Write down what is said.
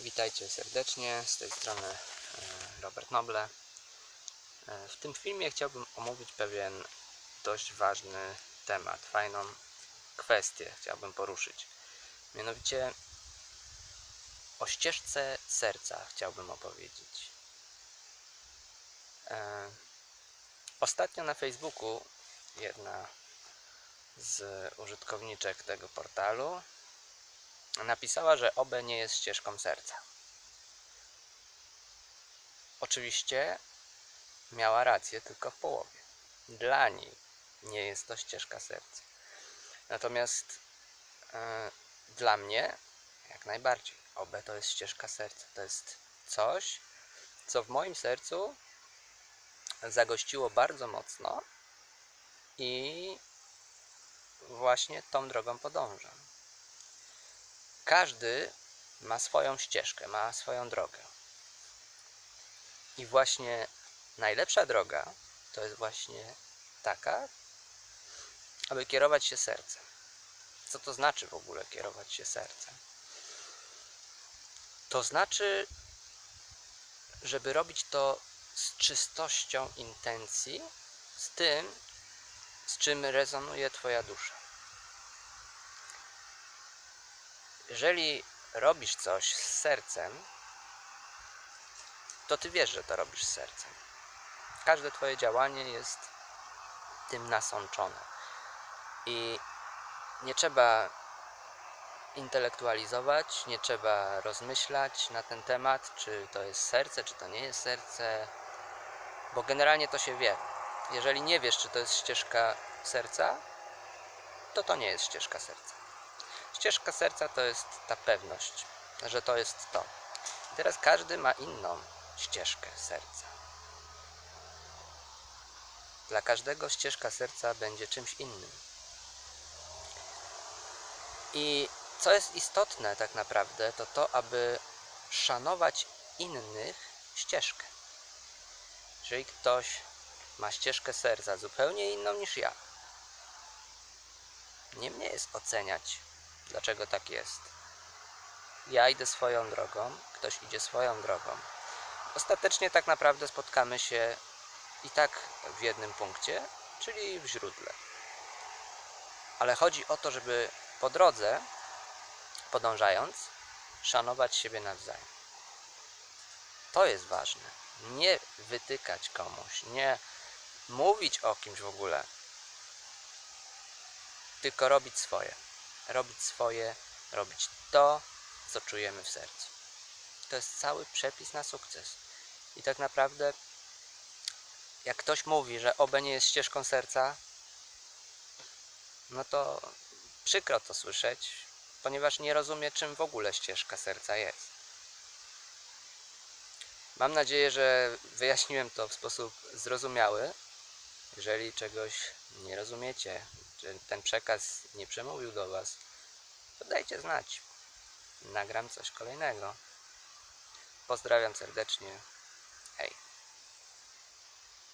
Witajcie serdecznie, z tej strony e, Robert Noble. E, W tym filmie chciałbym omówić pewien dość ważny temat, fajną kwestię chciałbym poruszyć. Mianowicie o ścieżce serca chciałbym opowiedzieć. E, Ostatnio na Facebooku jedna z użytkowniczek tego portalu napisała, że OB nie jest ścieżką serca. Oczywiście miała rację tylko w połowie. Dla niej nie jest to ścieżka serca. Natomiast e, dla mnie jak najbardziej OB to jest ścieżka serca. To jest coś, co w moim sercu zagościło bardzo mocno i właśnie tą drogą podążam. Każdy ma swoją ścieżkę, ma swoją drogę. I właśnie najlepsza droga to jest właśnie taka, aby kierować się sercem. Co to znaczy w ogóle kierować się sercem? To znaczy, żeby robić to z czystością intencji, z tym, z czym rezonuje Twoja dusza. Jeżeli robisz coś z sercem, to Ty wiesz, że to robisz z sercem. Każde Twoje działanie jest tym nasączone. I nie trzeba intelektualizować, nie trzeba rozmyślać na ten temat, czy to jest serce, czy to nie jest serce, bo generalnie to się wie. Jeżeli nie wiesz, czy to jest ścieżka serca, to to nie jest ścieżka serca. Ścieżka serca to jest ta pewność, że to jest to. Teraz każdy ma inną ścieżkę serca. Dla każdego ścieżka serca będzie czymś innym. I co jest istotne tak naprawdę, to to, aby szanować innych ścieżkę. Jeżeli ktoś ma ścieżkę serca zupełnie inną niż ja, nie mnie jest oceniać, dlaczego tak jest. Ja idę swoją drogą, ktoś idzie swoją drogą. Ostatecznie tak naprawdę spotkamy się i tak w jednym punkcie, czyli w źródle. Ale chodzi o to, żeby po drodze, podążając, szanować siebie nawzajem. To jest ważne. Nie wytykać komuś, nie mówić o kimś w ogóle, tylko robić swoje. Robić swoje, robić to, co czujemy w sercu. To jest cały przepis na sukces. I tak naprawdę, jak ktoś mówi, że OB nie jest ścieżką serca, no to przykro to słyszeć, ponieważ nie rozumie, czym w ogóle ścieżka serca jest. Mam nadzieję, że wyjaśniłem to w sposób zrozumiały. Jeżeli czegoś nie rozumiecie, że ten przekaz nie przemówił do Was, to dajcie znać. Nagram coś kolejnego. Pozdrawiam serdecznie.